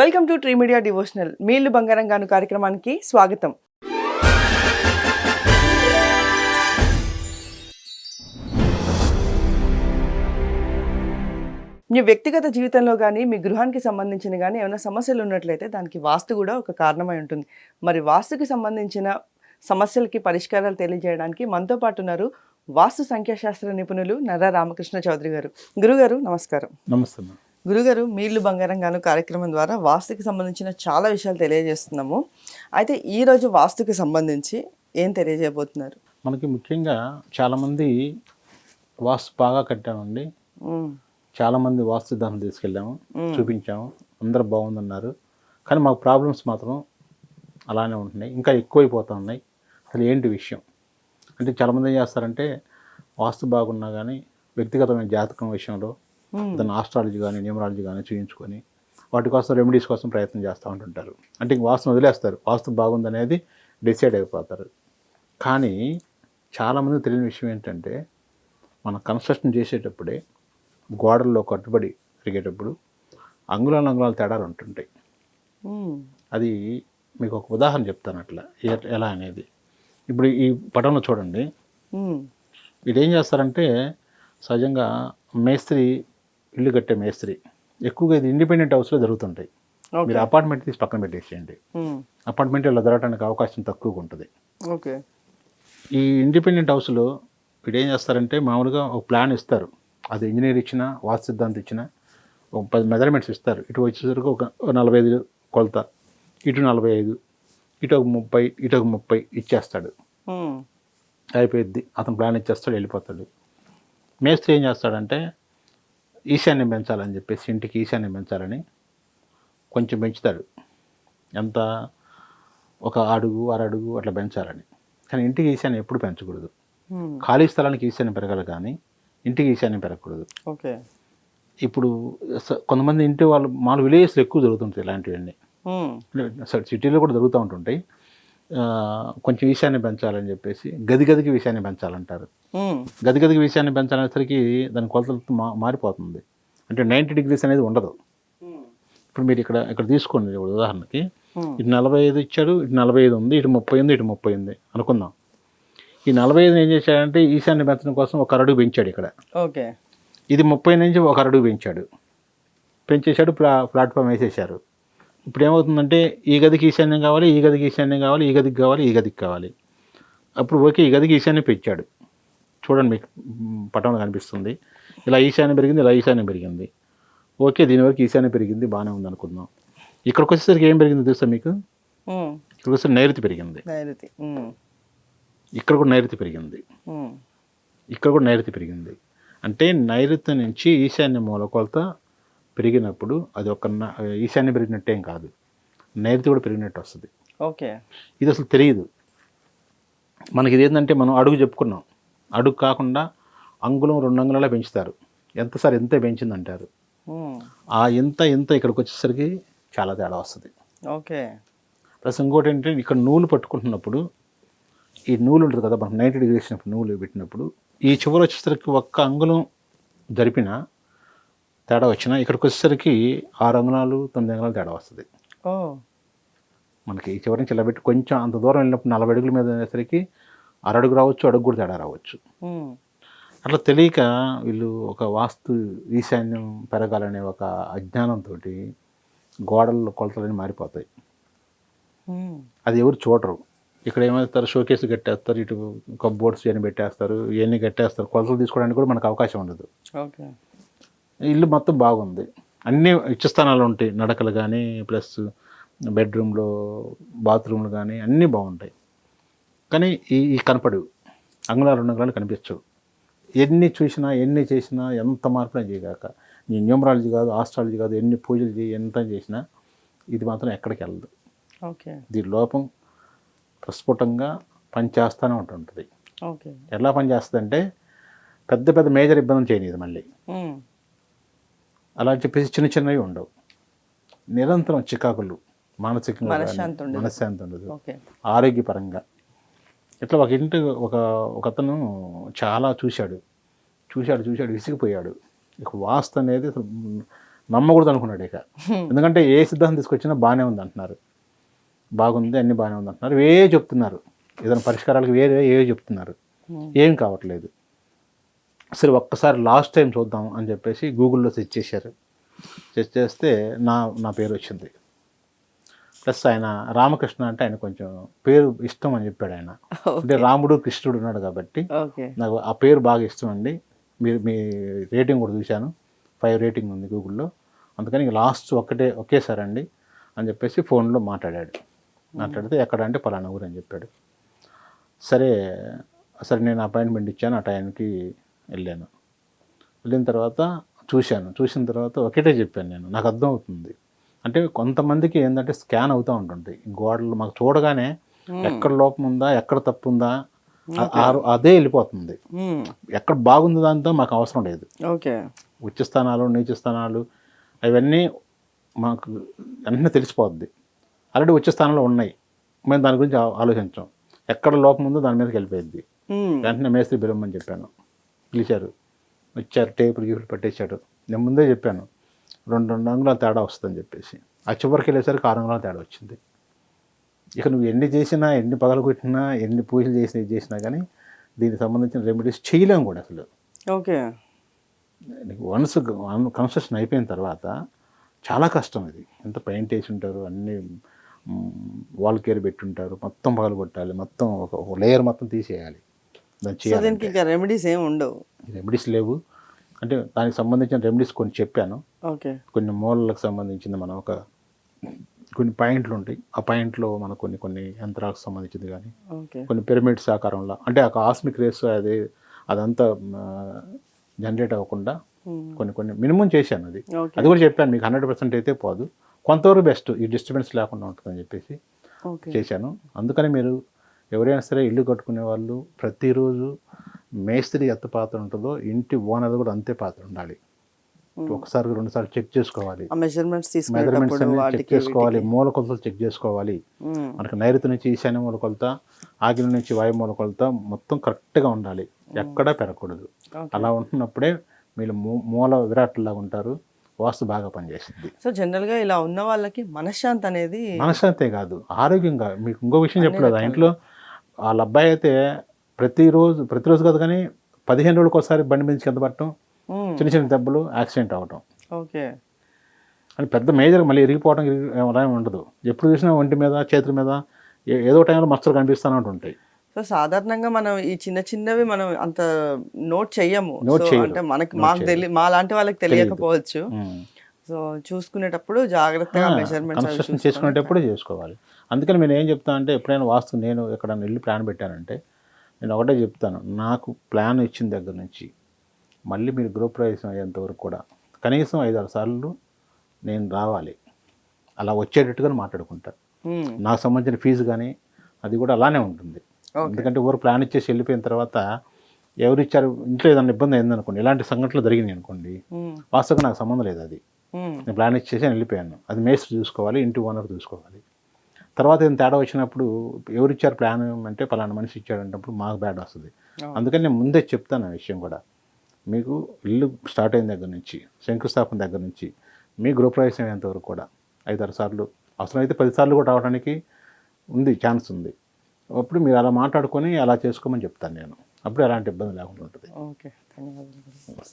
Welcome to tree media devotional. మీళ్ళు బంగారం గాను కార్యక్రమానికి స్వాగతం. మీ వ్యక్తిగత జీవితంలో కానీ మీ గృహానికి సంబంధించిన కానీ ఏమైనా సమస్యలు ఉన్నట్లయితే దానికి వాస్తు కూడా ఒక కారణమై ఉంటుంది. మరి వాస్తుకి సంబంధించిన సమస్యలకి పరిష్కారాలు తెలియజేయడానికి మనతో పాటు ఉన్నారు వాస్తు సంఖ్యాశాస్త్ర నిపుణులు నర్రా రామకృష్ణ చౌదరి గారు. గురుగారు నమస్కారం. నమస్తే గురుగారు మీళ్ళు బంగారం గాను కార్యక్రమం ద్వారా వాస్తుకి సంబంధించిన చాలా విషయాలు తెలియజేస్తున్నాము. అయితే ఈ రోజు వాస్తుకి సంబంధించి ఏం తెలియజేయబోతున్నారు? మనకి ముఖ్యంగా చాలామంది వాస్తు బాగా కట్టామండి. చాలామంది వాస్తు సిద్ధాంతం తీసుకెళ్ళాము చూపించాము అందరూ బాగుందన్నారు. కానీ మాకు ప్రాబ్లమ్స్ మాత్రం అలానే ఉంటున్నాయి ఇంకా ఎక్కువైపోతూ ఉన్నాయి. అసలు ఏంటి విషయం? అంటే చాలామంది ఏం చేస్తారంటే వాస్తు బాగున్నా కానీ వ్యక్తిగతమైన జాతకం విషయంలో ఉమ్, దాని ఆస్ట్రాలజీ కానీ న్యూమరాలజీ కానీ చూయించుకొని వాటి కోసం రెమెడీస్ కోసం ప్రయత్నం చేస్తూ ఉంటుంటారు. అంటే ఇంక వాస్తుని వదిలేస్తారు. వాస్తు బాగుందనేది డిసైడ్ అయిపోతారు. కానీ చాలామంది తెలియని విషయం ఏంటంటే మన కన్స్ట్రక్షన్ చేసేటప్పుడే గోడల్లో కట్టుబడి తిరిగేటప్పుడు అంగుళాలు అంగుళాలు తేడాలు ఉంటుంటాయి. అది మీకు ఒక ఉదాహరణ చెప్తాను అట్లా. ఎలా అనేది. ఇప్పుడు ఈ పటంలో చూడండి. వీళ్ళు ఏం చేస్తారంటే సహజంగా మేస్త్రి ఇల్లు కట్టే మేస్త్రి. ఎక్కువగా ఇది ఇండిపెండెంట్ హౌస్లో జరుగుతుంటాయి. మీరు అపార్ట్మెంట్ తీసి పక్కన పెట్టేసేయండి. అపార్ట్మెంట్ ఇలా జరగడానికి అవకాశం తక్కువగా ఉంటుంది. ఓకే ఈ ఇండిపెండెంట్ హౌస్లో వీడు ఏం చేస్తారంటే మామూలుగా ఒక ప్లాన్ ఇస్తారు. అది ఇంజనీర్ ఇచ్చినా వాస్తు సిద్ధాంతం ఇచ్చినా ఒక పది మెజర్మెంట్స్ ఇస్తారు. ఇటు వచ్చేసరికి ఒక నలభై ఐదు కొలత ఇటు నలభై ఐదు ఇటు ఒక ముప్పై ఇటు ఒక ముప్పై ఇచ్చేస్తాడు. ఉమ్, అయిపోయిద్ది. అతను ప్లాన్ ఇచ్చేస్తాడు వెళ్ళిపోతాడు. మేస్త్రి ఏం చేస్తాడంటే ఈశాన్యం పెంచాలని చెప్పేసి ఇంటికి ఈశాన్యం పెంచాలని కొంచెం పెంచుతాడు. ఎంత? ఒక అడుగు అరడుగు అట్లా పెంచాలని. కానీ ఇంటికి ఈశాన్యం ఎప్పుడు పెంచకూడదు. ఖాళీ స్థలానికి ఈశాన్యం పెరగాలి కానీ ఇంటికి ఈశాన్యం పెరగకూడదు. ఓకే. ఇప్పుడు కొంతమంది ఇంటి వాళ్ళు మామూలు విలేజెస్లో ఎక్కువ జరుగుతుంటాయి ఇలాంటివన్నీ. సిటీలో కూడా జరుగుతూ ఉంటుంటాయి. కొంచెం ఈశాన్యం పెంచాలని చెప్పేసి గది గదికి ఈశాన్యం పెంచాలంటారు గది గదికి విషయాన్ని పెంచాలనేసరికి దాని కొలతలతో మా మారిపోతుంది. అంటే నైంటీ డిగ్రీస్ అనేది ఉండదు. ఇప్పుడు మీరు ఇక్కడ ఇక్కడ తీసుకోండి ఉదాహరణకి. ఇటు నలభై ఐదు ఇచ్చాడు ఇటు నలభై ఐదు ఉంది ఇటు ముప్పై ఉంది ఇటు ముప్పై ఉంది అనుకుందాం. ఈ నలభై ఐదు ఏం చేశాడంటే ఈశాన్య పెంచడం కోసం ఒక అరడుగు పెంచాడు ఇక్కడ. ఓకే. ఇది ముప్పై నుంచి ఒక అరడుగు పెంచాడు. పెంచేశాడు ప్లా ప్లాట్ఫామ్ వేసేశారు. ఇప్పుడు ఏమవుతుందంటే ఈ గదికి ఈశాన్యం కావాలి ఈ గదికి ఈశాన్యం కావాలి ఈ గదికి కావాలి ఈ గదికి కావాలి. అప్పుడు ఓకే ఈ గదికి ఈశాన్యం పెంచాడు చూడండి మీకు పటంలో కనిపిస్తుంది. ఇలా ఈశాన్యం పెరిగింది ఇలా ఈశాన్యం పెరిగింది. ఓకే దీని వరకు ఈశాన్యం పెరిగింది బాగానే ఉంది అనుకుందాం. ఇక్కడికి వచ్చేసరికి ఏం పెరిగింది తెలుసా మీకు? ఇక్కడికి వచ్చేసరికి నైరుతి పెరిగింది. ఇక్కడ కూడా నైరుతి పెరిగింది. ఇక్కడ కూడా నైరుతి పెరిగింది. అంటే నైరుతి నుంచి ఈశాన్య మూల కొలత పెరిగినప్పుడు అది ఒక ఈశాన్యం పెరిగినట్టేం కాదు. నైరుతి కూడా పెరిగినట్టు వస్తుంది. ఓకే. ఇది అసలు తెలియదు. మనకి ఇది ఏంటంటే మనం అడుగు చెప్పుకున్నాం. అడుగు కాకుండా అంగుళం రెండు అంగుళాలే పెంచుతారు. ఎంత సార్ ఎంతే పెంచిందంటారు? ఉమ్, ఆ ఎంత ఎంత ఇక్కడికి వచ్చేసరికి చాలా తేడా వస్తుంది. ఓకే. ప్లస్ ఇంకోటి ఏంటంటే ఇక్కడ నూలు పట్టుకుంటున్నప్పుడు ఈ నూలు ఉంటుంది కదా మనకు నైంటీ డిగ్రీస్ నూలు పెట్టినప్పుడు ఈ చివరి వచ్చేసరికి ఒక్క అంగుళం జరిపిన తేడా వచ్చినా ఇక్కడికి వచ్చేసరికి ఆరు అంగుళాలు తొమ్మిది అంగుళాలు తేడా వస్తుంది. మనకి ఈ చివరి నుంచి ఇలా పెట్టి కొంచెం అంత దూరం వెళ్ళినప్పుడు నలభై అడుగుల మీద వెళ్ళేసరికి అరడుగు రావచ్చు అడుగు కూడా తేడా రావచ్చు. అట్లా తెలియక వీళ్ళు ఒక వాస్తు ఈశాన్యం పెరగాలనే ఒక అజ్ఞానంతో గోడల కొలతలన్నీ మారిపోతాయి. అది ఎవరు చూడరు. ఇక్కడ ఏమవుతారు షోకేస్ కట్టేస్తారు ఇటు కబ్బోర్డ్స్ ఇవన్నీ పెట్టేస్తారు ఇవన్నీ కట్టేస్తారు కొలతలు తీసుకోవడానికి కూడా మనకు అవకాశం ఉండదు. ఓకే. ఇల్లు మొత్తం బాగుంది. అన్ని ఇచ్చస్థానాలు ఉంటాయి నడకలు కానీ ప్లస్ బెడ్రూమ్లో బాత్రూమ్లు కానీ అన్నీ బాగుంటాయి. కానీ ఈ ఈ కనపడవు. అంగుళాలు రెండు అంగుళాలు కనిపించవు. ఎన్ని చూసినా ఎన్ని చేసినా ఎంత మార్పునే చేయగాక. నీ న్యూమరాలజీ కాదు ఆస్ట్రాలజీ కాదు ఎన్ని పూజలు చేయి ఎంత చేసినా ఇది మాత్రం ఎక్కడికి వెళ్ళదు. ఓకే. దీని లోపం ప్రస్ఫుటంగా పనిచేస్తూనే ఉంటుంటుంది. ఓకే. ఎలా పనిచేస్తుందంటే పెద్ద పెద్ద మేజర్ ఇబ్బందులు చేయనిది మళ్ళీ. అలా చెప్పేసి చిన్న చిన్నవి ఉండవు. నిరంతరం చికాకులు మానసికంగా మనశ్శాంతి ఉండదు. ఆరోగ్యపరంగా. ఇట్లా ఒక ఇంటి ఒక ఒక అతను చాలా చూశాడు. చూశాడు చూశాడు విసిగిపోయాడు. ఇక వాస్తు అనేది నమ్మకూడదు అనుకున్నాడు ఇక. ఎందుకంటే ఏ సిద్ధాంతం తీసుకొచ్చినా బాగానే ఉంది అంటున్నారు బాగుంది అన్ని బాగానే ఉంది అంటున్నారు ఏ చెప్తున్నారు. ఏదైనా పరిష్కారాలకు వేరే ఏ చెప్తున్నారు. ఏం కావట్లేదు. సరే ఒక్కసారి లాస్ట్ టైం చూద్దాం అని చెప్పేసి గూగుల్లో సెర్చ్ చేశారు. సెర్చ్ చేస్తే నా నా పేరు వచ్చింది. ప్లస్ ఆయన రామకృష్ణ అంటే ఆయన కొంచెం పేరు ఇష్టం అని చెప్పాడు ఆయన. అంటే రాముడు కృష్ణుడు ఉన్నాడు కాబట్టి నాకు ఆ పేరు బాగా ఇష్టం అండి. మీరు మీ రేటింగ్ కూడా చూశాను. ఫైవ్ రేటింగ్ ఉంది గూగుల్లో. అందుకని ఇంక లాస్ట్ ఒక్కటే ఒకేసారి అండి అని చెప్పేసి ఫోన్లో మాట్లాడాడు. మాట్లాడితే ఎక్కడ అంటే పలానా ఊరు అని చెప్పాడు. సరే సరే నేను అపాయింట్మెంట్ ఇచ్చాను. ఆ టైంకి వెళ్ళాను. వెళ్ళిన తర్వాత చూశాను. చూసిన తర్వాత ఒకటే చెప్పాను నేను. నాకు అర్థం అవుతుంది అంటే కొంతమందికి ఏంటంటే స్కాన్ అవుతూ ఉంటుంది గోడలు మాకు చూడగానే ఎక్కడ లోపం ఉందా ఎక్కడ తప్పు ఉందా అదే వెళ్ళిపోతుంది. ఎక్కడ బాగుంది దాంతో మాకు అవసరం లేదు. ఓకే. ఉచ్చ స్థానాలు నీచ స్థానాలు అవన్నీ మాకు వెంటనే తెలిసిపోద్ది. ఆల్రెడీ ఉచ్చ స్థానంలో ఉన్నాయి. మేము దాని గురించి ఆలోచించాం. ఎక్కడ లోపం ఉందో దాని మీదకి వెళ్ళిపోయింది. వెంటనే మేస్త్రి బిలమ్మని చెప్పాను. పిలిచారు. వచ్చారు టేపులు గీపులు పట్టేశాడు. నేను ముందే చెప్పాను రెండు రెండు అంగుళాల తేడా వస్తుందని చెప్పేసి. ఆ చివరికి వెళ్ళేసరికి ఆరు అంగుళాల తేడా వచ్చింది. ఇక నువ్వు ఎన్ని చేసినా ఎన్ని పగలు కొట్టినా ఎన్ని పూజలు చేసినా ఇది చేసినా కానీ దీనికి సంబంధించిన రెమెడీస్ చేయలేం కూడా అసలు. ఓకే. నీకు వన్స్ కన్స్ట్రక్షన్ అయిపోయిన తర్వాత చాలా కష్టం ఇది. ఎంత పెయింట్ వేసి ఉంటారు అన్ని వాల్ కేర్ పెట్టుంటారు మొత్తం పగలు కొట్టాలి మొత్తం ఒక లేయర్ మొత్తం తీసేయాలి. సో చేయాలి దీనికి ఇంకా రెమెడీస్ ఏమి ఉండవు. రెమెడీస్ లేవు. అంటే దానికి సంబంధించిన రెమెడీస్ కొన్ని చెప్పాను. ఓకే. కొన్ని మూలలకు సంబంధించింది మనం ఒక కొన్ని పాయింట్లు ఉంటాయి. ఆ పాయింట్లో మన కొన్ని కొన్ని యంత్రాలకు సంబంధించింది కానీ కొన్ని పిరమిడ్స్ ఆకారంలో అంటే ఆ కాస్మిక్ రేస్ అది అదంతా జనరేట్ అవ్వకుండా. కొన్ని కొన్ని మినిమం చేశాను అది. అది కూడా చెప్పాను మీకు హండ్రెడ్ పర్సెంట్ అయితే పోదు. కొంతవరకు బెస్ట్ ఈ డిస్టర్బెన్స్ లేకుండా ఉంటుందని చెప్పేసి చేశాను. అందుకని మీరు ఎవరైనా సరే ఇల్లు కట్టుకునే వాళ్ళు ప్రతిరోజు మేస్త్రి ఎంత పాత్ర ఉంటుందో ఇంటి ఓనర్ కూడా అంతే పాత్ర ఉండాలి. ఒకసారి రెండుసార్లు చెక్ చేసుకోవాలి. మెజర్మెంట్స్ చెక్ చేసుకోవాలి. మూల కొలతలు చెక్ చేసుకోవాలి. మనకి నైరుతి నుంచి ఈశాన్య మూల కొలత ఆగ్నేయం నుంచి వాయు మూల కొలత మొత్తం కరెక్ట్గా ఉండాలి. ఎక్కడా పెరగకూడదు. అలా ఉంటున్నప్పుడే మీరు మూ- మూల విరాట్లాగా ఉంటారు. వాస్తు బాగా పనిచేస్తుంది. సో జనరల్గా ఇలా ఉన్న వాళ్ళకి మనశ్శాంతి అనేది మనశ్శాంతే కాదు. ఆరోగ్యంగా మీకు ఇంకో విషయం చెప్పలేదు? ఆ ఇంట్లో వాళ్ళ అబ్బాయి అయితే ప్రతిరోజు ప్రతిరోజు కాదు కానీ పదిహేను రోజులకు ఒకసారి బండి మీద కింద పట్టడం. చిన్న చిన్న దెబ్బలు యాక్సిడెంట్ అవ్వటం ఓకే అని పెద్ద మేజర్ మళ్ళీ ఇరిగిపోవడం ఇరిగి- అలా ఏమి ఉండదు ఎప్పుడు చూసినా ఒంటి మీద చేతుల మీద ఏదో టైంలో మచ్చలు కనిపిస్తూనే ఉంటుంటాయి సో సాధారణంగా మనం ఈ చిన్న చిన్నవి మనం అంత నోట్ చెయ్యము. అంటే మనకి మాకు. తెలియ మా లాంటి వాళ్ళకి తెలియకపోవచ్చు. సో చూసుకునేటప్పుడు జాగ్రత్తగా మెజర్మెంట్స్ కన్స్ట్రక్షన్ చేసుకునేటప్పుడే చేసుకోవాలి. అందుకని నేను ఏం చెప్తాను అంటే ఎప్పుడైనా వాస్తు నేను ఎక్కడైనా ఇల్లు ప్లాన్ పెట్టానంటే నేను ఒకటే చెప్తాను. నాకు ప్లాన్ ఇచ్చిన దగ్గర నుంచి మళ్ళీ మీరు గృహప్రవేశం అయ్యేంత వరకు కూడా కనీసం ఐదారు సార్లు నేను రావాలి. అలా వచ్చేటట్టుగా మాట్లాడుకుంటాను నాకు సంబంధించిన ఫీజు కానీ అది కూడా అలానే ఉంటుంది. ఎందుకంటే ఊరు ప్లాన్ ఇచ్చేసి వెళ్ళిపోయిన తర్వాత ఎవరు ఇచ్చారు ఇంట్లో ఏదైనా ఇబ్బంది అయిందనుకోండి ఇలాంటి సంఘటనలు జరిగినాయి అనుకోండి వాస్తవంగా నాకు సంబంధం లేదు అది. నేను ప్లాన్ ఇచ్చేసి నేను వెళ్ళిపోయాను. అది మేస్త్రి చూసుకోవాలి ఇంటి ఓనర్ చూసుకోవాలి. తర్వాత ఏం తేడా వచ్చినప్పుడు ఎవరు ఇచ్చారు ప్లాన్ అంటే పలానా మనిషి ఇచ్చాడు అంటప్పుడు మాకు బ్యాడ్ వస్తుంది. అందుకని నేను ముందే చెప్తాను ఆ విషయం కూడా. మీకు ఇల్లు స్టార్ట్ అయిన దగ్గర నుంచి శంకుస్థాపన దగ్గర నుంచి మీ గృహప్రవేశం అయ్యేంత వరకు కూడా ఐదారు సార్లు అవసరమైతే పది సార్లు కూడా రావడానికి ఉంది ఛాన్స్ ఉంది. అప్పుడు మీరు అలా మాట్లాడుకొని అలా చేసుకోమని చెప్తాను నేను. అప్పుడు ఎలాంటి ఇబ్బంది లేకుండా ఉంటుంది. ఓకే ధన్యవాదాలు.